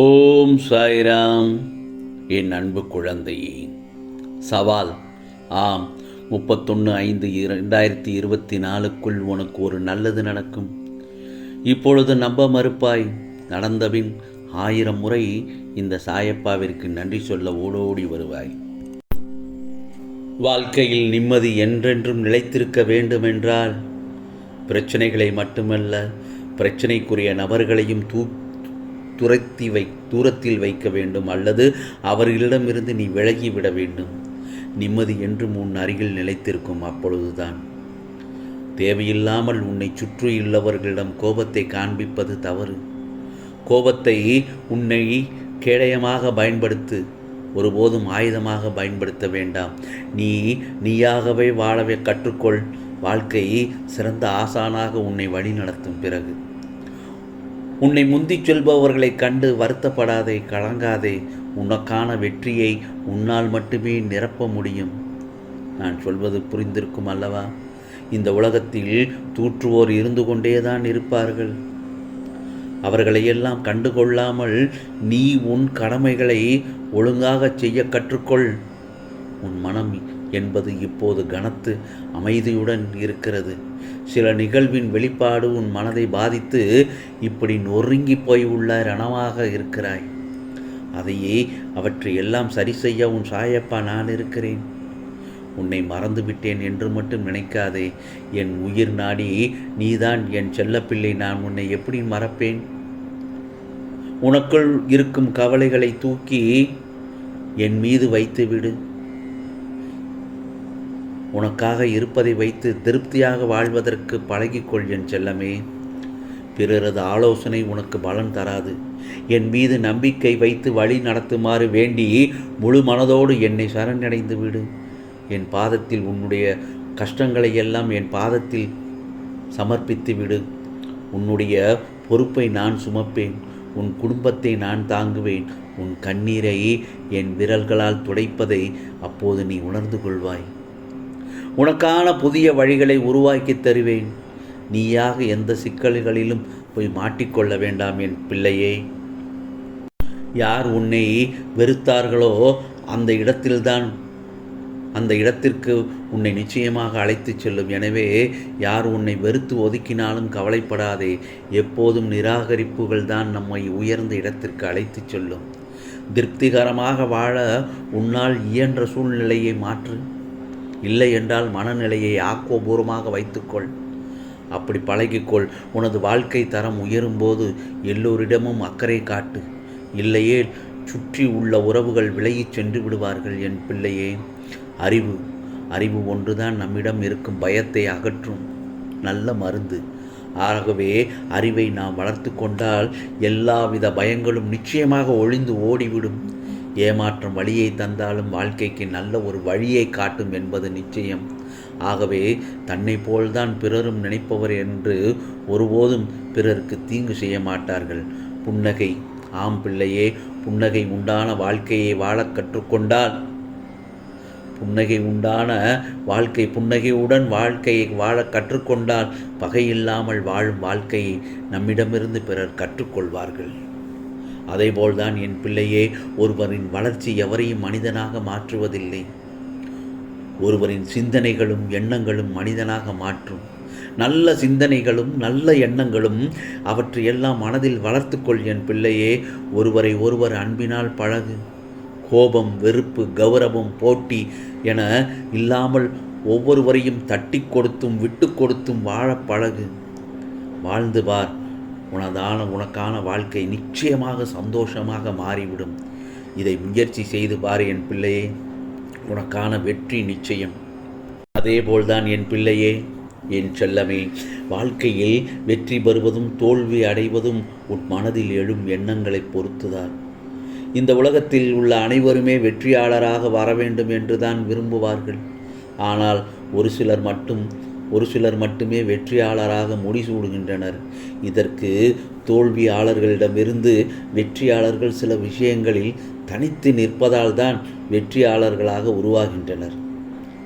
ஓம் சாய்ராம். என் அன்பு குழந்தையே. சவால். ஆம் முப்பத்தொன்று ஐந்து இரண்டாயிரத்தி இருபத்தி நாலுக்குள் உனக்கு ஒரு நல்லது நடக்கும். இப்பொழுது நம்ப மறுப்பாய். நடந்தபின் ஆயிரம் முறை இந்த சாயப்பாவிற்கு நன்றி சொல்ல ஓடோடி வருவாய். வாழ்க்கையில் நிம்மதி என்றென்றும் நிலைத்திருக்க வேண்டுமென்றால் பிரச்சனைகளை மட்டுமல்ல பிரச்சனைக்குரிய நபர்களையும் தூக்கி துரத்தி வை தூரத்தில் வைக்க வேண்டும் அல்லது அவர்களிடமிருந்து நீ விலகி விட வேண்டும். நிம்மதி என்றும் உன் அருகில் நிலைத்திருக்கும் அப்பொழுதுதான். தேவையில்லாமல் உன்னை சுற்றியுள்ளவர்களிடம் கோபத்தை காண்பிப்பது தவறு. கோபத்தை உன்னை கேடயமாக பயன்படுத்து ஒருபோதும் ஆயுதமாக பயன்படுத்த வேண்டாம். நீ நீயாகவே வாழவே கற்றுக்கொள். வாழ்க்கை சிறந்த ஆசானாக உன்னை வழிநடத்தும் பிறகு. உன்னை முந்திச் செல்பவர்களைக் கண்டு வருத்தப்படாதே கலங்காதே. உனக்கான வெற்றியை உன்னால் மட்டுமே நிரப்ப முடியும். நான் சொல்வது புரிந்திருக்கும் அல்லவா? இந்த உலகத்தில் தூற்றுவோர் இருந்து கொண்டேதான் இருப்பார்கள். அவர்களையெல்லாம் கண்டுகொள்ளாமல் நீ உன் கடமைகளை ஒழுங்காகச் செய்ய கற்றுக்கொள். உன் மனம் என்பது இப்போது கனத்து அமைதியுடன் இருக்கிறது. சில நிகழ்வின் வெளிப்பாடு உன் மனதை பாதித்து இப்படி நொறுங்கி போய் உள்ள ரணமாக இருக்கிறாய். அதையே அவற்றை எல்லாம் சரி செய்ய உன் சாயப்பா நான் இருக்கிறேன். உன்னை மறந்துவிட்டேன் என்று மட்டும் நினைக்காதே. என் உயிர் நாடி நீதான் என் செல்லப்பிள்ளை நான் உன்னை எப்படி மறப்பேன்? உனக்குள் இருக்கும் கவலைகளை தூக்கி என் மீது வைத்துவிடு. உனக்காக இருப்பதை வைத்து திருப்தியாக வாழ்வதற்கு பழகிக்கொள் என் செல்லமே. பிறரது ஆலோசனை உனக்கு பலன் தராது. என் மீது நம்பிக்கை வைத்து வழி நடத்துமாறு வேண்டி முழு மனதோடு என்னை சரணடைந்து விடு. என் பாதத்தில் உன்னுடைய கஷ்டங்களை எல்லாம் என் பாதத்தில் சமர்ப்பித்து விடு. உன்னுடைய பொறுப்பை நான் சுமப்பேன். உன் குடும்பத்தை நான் தாங்குவேன். உன் கண்ணீரை என் விரல்களால் துடைப்பதை அப்போது நீ உணர்ந்து கொள்வாய். உனக்கான புதிய வழிகளை உருவாக்கி தருவேன். நீயாக எந்த சிக்கல்களிலும் போய் மாட்டிக்கொள்ள வேண்டாம் என் பிள்ளையே. யார் உன்னை வெறுத்தார்களோ அந்த இடத்தில்தான் அந்த இடத்திற்கு உன்னை நிச்சயமாக அழைத்துச் செல்லும். எனவே யார் உன்னை வெறுத்து ஒதுக்கினாலும் கவலைப்படாதே. எப்போதும் நிராகரிப்புகள் தான் நம்மை உயர்ந்த இடத்திற்கு அழைத்துச் செல்லும். திருப்திகரமாக வாழ உன்னால் இயன்ற சூழ்நிலையை மாற்று. இல்லை என்றால் மனநிலையை ஆக்கோபூர்வமாக வைத்துக்கொள். அப்படி பழகிக்கொள். உனது வாழ்க்கை தரம் உயரும்போது எல்லோரிடமும் அக்கறை காட்டு. இல்லையே சுற்றி உள்ள உறவுகள் விலகிச் சென்று விடுவார்கள் என் பிள்ளையே. அறிவு அறிவு ஒன்றுதான் நம்மிடம் இருக்கும் பயத்தை அகற்றும். நல்ல மருந்து. ஆகவே அறிவை நாம் வளர்த்து கொண்டால் எல்லாவித பயங்களும் நிச்சயமாக ஒளிந்து ஓடிவிடும். ஏமாற்றம் வழியை தந்தாலும் வாழ்க்கைக்கு நல்ல ஒரு வழியை காட்டும் என்பது நிச்சயம். ஆகவே தன்னை போல்தான் பிறரும் நினைப்பவர் என்று ஒருபோதும் பிறருக்கு தீங்கு செய்ய மாட்டார்கள். புன்னகை. ஆம் பிள்ளையே புன்னகை உண்டான வாழ்க்கையை வாழக் கற்றுக்கொண்டால் புன்னகை உண்டான வாழ்க்கை புன்னகையுடன் வாழ்க்கையை வாழ கற்றுக்கொண்டால் பகையில்லாமல் வாழும் வாழ்க்கையை நம்மிடமிருந்து பிறர் கற்றுக்கொள்வார்கள். அதேபோல்தான் என் பிள்ளையே ஒருவரின் வளர்ச்சி எவரையும் மனிதனாக மாற்றுவதில்லை. ஒருவரின் சிந்தனைகளும் எண்ணங்களும் மனிதனாக மாற்றும். நல்ல சிந்தனைகளும் நல்ல எண்ணங்களும் அவற்றையெல்லாம் மனதில் வளர்த்துக்கொள் என் பிள்ளையே ஒருவரை ஒருவர் அன்பினால் பழகு. கோபம் வெறுப்பு கௌரவம் போட்டி என இல்லாமல் ஒவ்வொருவரையும் தட்டி கொடுத்தும் விட்டு கொடுத்தும் வாழ பழகு. வாழ்ந்து பார் உனதான உனக்கான வாழ்க்கை நிச்சயமாக சந்தோஷமாக மாறிவிடும். இதை முயற்சி செய்து பார் என் பிள்ளையே. உனக்கான வெற்றி நிச்சயம். அதேபோல்தான் என் பிள்ளையே. என் செல்லமே வாழ்க்கையில் வெற்றி பெறுவதும் தோல்வி அடைவதும் உன் மனதில் எழும் எண்ணங்களை பொறுத்துதான். இந்த உலகத்தில் உள்ள அனைவருமே வெற்றியாளராக வர வேண்டும் என்று தான் விரும்புவார்கள். ஆனால் ஒரு சிலர் மட்டும் ஒரு சிலர் மட்டுமே வெற்றியாளராக முடிசூடுகின்றனர். இதற்கு தோல்வியாளர்களிடமிருந்து வெற்றியாளர்கள் சில விஷயங்களில் தனித்து நிற்பதால் தான் வெற்றியாளர்களாக உருவாகின்றனர்.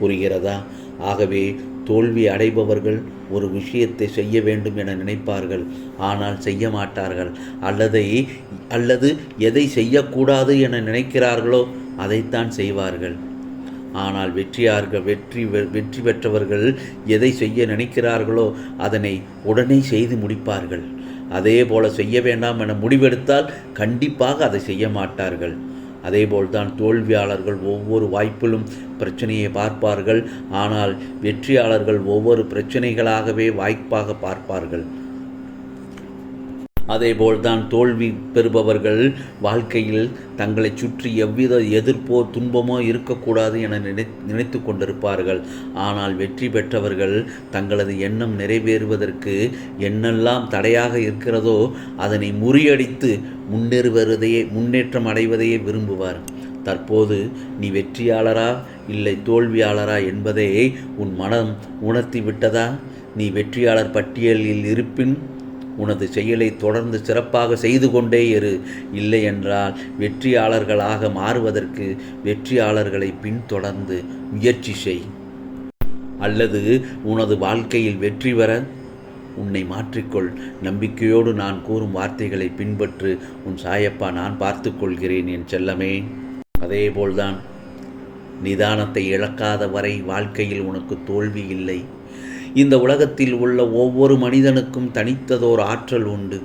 புரிகிறதா? ஆகவே தோல்வி அடைபவர்கள் ஒரு விஷயத்தை செய்ய வேண்டும் என நினைப்பார்கள். ஆனால் செய்ய மாட்டார்கள். அல்லதை அல்லது எதை செய்யக்கூடாது என நினைக்கிறார்களோ அதைத்தான் செய்வார்கள். ஆனால் வெற்றியார்கள் வெற்றி வெ- வெற்றி பெற்றவர்கள் எதை செய்ய நினைக்கிறார்களோ அதனை உடனே செய்து முடிப்பார்கள். அதே போல செய்ய வேண்டாம் என முடிவெடுத்தால் கண்டிப்பாக அதை செய்ய மாட்டார்கள். அதேபோல்தான் தோல்வியாளர்கள் ஒவ்வொரு வாய்ப்பிலும் பிரச்சனையை பார்ப்பார்கள். ஆனால் வெற்றியாளர்கள் ஒவ்வொரு பிரச்சனைகளாகவே வாய்ப்பாக பார்ப்பார்கள். அதேபோல்தான் தோல்வி பெறுபவர்கள் வாழ்க்கையில் தங்களை சுற்றி எவ்வித எதிர்ப்போ துன்பமோ இருக்கக்கூடாது என நினை நினைத்து கொண்டிருப்பார்கள். ஆனால் வெற்றி பெற்றவர்கள் தங்களது எண்ணம் நிறைவேறுவதற்கு என்னெல்லாம் தடையாக இருக்கிறதோ அதனை முறியடித்து முன்னேறுவதையே முன்னேற்றம் அடைவதையே விரும்புவார். தற்போது நீ வெற்றியாளரா இல்லை தோல்வியாளரா என்பதை உன் மனம் உணர்த்தி விட்டதா? நீ வெற்றியாளர் பட்டியலில் இருப்பின் உனது செயலை தொடர்ந்து சிறப்பாக செய்து கொண்டே இரு. இல்லை என்றால் வெற்றியாளர்களாக மாறுவதற்கு வெற்றியாளர்களை பின்தொடர்ந்து முயற்சி செய். அல்லது உனது வாழ்க்கையில் வெற்றி பெற உன்னை மாற்றிக்கொள். நம்பிக்கையோடு நான் கூறும் வார்த்தைகளை பின்பற்று உன் சாயப்பா நான் பார்த்து கொள்கிறேன் என் செல்லமே. அதேபோல்தான் நிதானத்தை இழக்காத வரை வாழ்க்கையில் உனக்கு தோல்வி இல்லை. இந்த உலகத்தில் உள்ள ஒவ்வொரு மனிதனுக்கும் தனித்ததோர் ஆற்றல் உண்டு.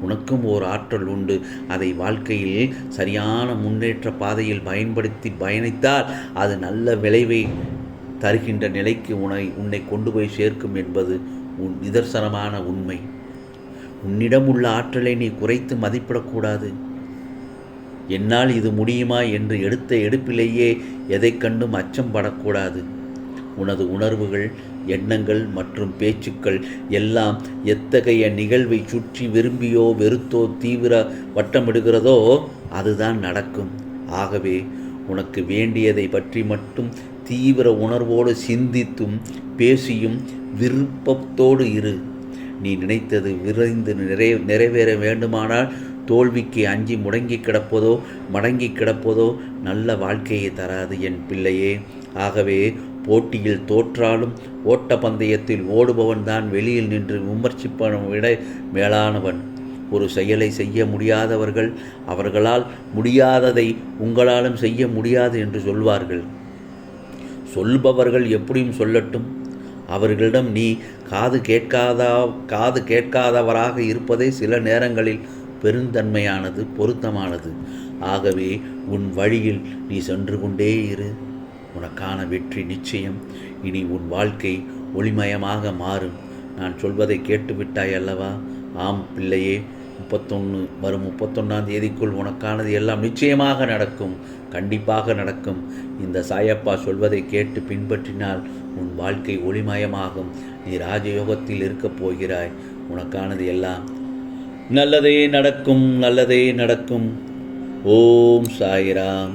உனக்கும் ஓர் ஆற்றல் உண்டு. அதை வாழ்க்கையில் சரியான முன்னேற்ற பாதையில் பயன்படுத்தி பயணித்தால் அது நல்ல விளைவை தருகின்ற நிலைக்கு உன்னை உன்னை கொண்டு போய் சேர்க்கும் என்பது உன் நிதர்சனமான உண்மை. உன்னிடம் உள்ள ஆற்றலை நீ குறைத்து மதிப்பிடக்கூடாது. என்னால் இது முடியுமா என்று எடுத்த எடுப்பிலேயே எதைக் கண்டும் அச்சம் படக்கூடாது. உனது உணர்வுகள் எண்ணங்கள் மற்றும் பேச்சுக்கள் எல்லாம் எத்தகைய நிகழ்வை சுற்றி விரும்பியோ வெறுத்தோ தீவிர வட்டமிடுகிறதோ அதுதான் நடக்கும். ஆகவே உனக்கு வேண்டியதை பற்றி மட்டும் தீவிர உணர்வோடு சிந்தித்தும் பேசியும் விருப்பத்தோடு இரு. நீ நினைத்தது விரைந்து நிறை நிறைவேற வேண்டுமானால் தோல்விக்கு அஞ்சி முடங்கி கிடப்பதோ மடங்கி கிடப்பதோ நல்ல வாழ்க்கையை தராது என் பிள்ளையே. ஆகவே போட்டியில் தோற்றாலும் ஓட்டப்பந்தயத்தில் ஓடுபவன் தான் வெளியில் நின்று விமர்சிப்பவன் விட மேலானவன். ஒரு செயலை செய்ய முடியாதவர்கள் அவர்களால் முடியாததை உங்களாலும் செய்ய முடியாது என்று சொல்வார்கள். சொல்பவர்கள் எப்படியும் சொல்லட்டும். அவர்களிடம் நீ காது கேட்காதா காது கேட்காதவராக இருப்பதே சில நேரங்களில் பெருந்தன்மையானது பொருத்தமானது. ஆகவே உன் வழியில் நீ சென்று கொண்டே இரு. உனக்கான வெற்றி நிச்சயம். இனி உன் வாழ்க்கை ஒளிமயமாக மாறும். நான் சொல்வதை கேட்டுவிட்டாய் அல்லவா? ஆம் பிள்ளையே முப்பத்தொன்று வரும் முப்பத்தொன்னாம் தேதிக்குள் உனக்கானது எல்லாம் நிச்சயமாக நடக்கும். கண்டிப்பாக நடக்கும். இந்த சாயப்பா சொல்வதை கேட்டு பின்பற்றினால் உன் வாழ்க்கை ஒளிமயமாகும். நீ ராஜயோகத்தில் இருக்கப் போகிறாய். உனக்கானது எல்லாம் நல்லதே நடக்கும் நல்லதே நடக்கும். ஓம் சாய்ராம்.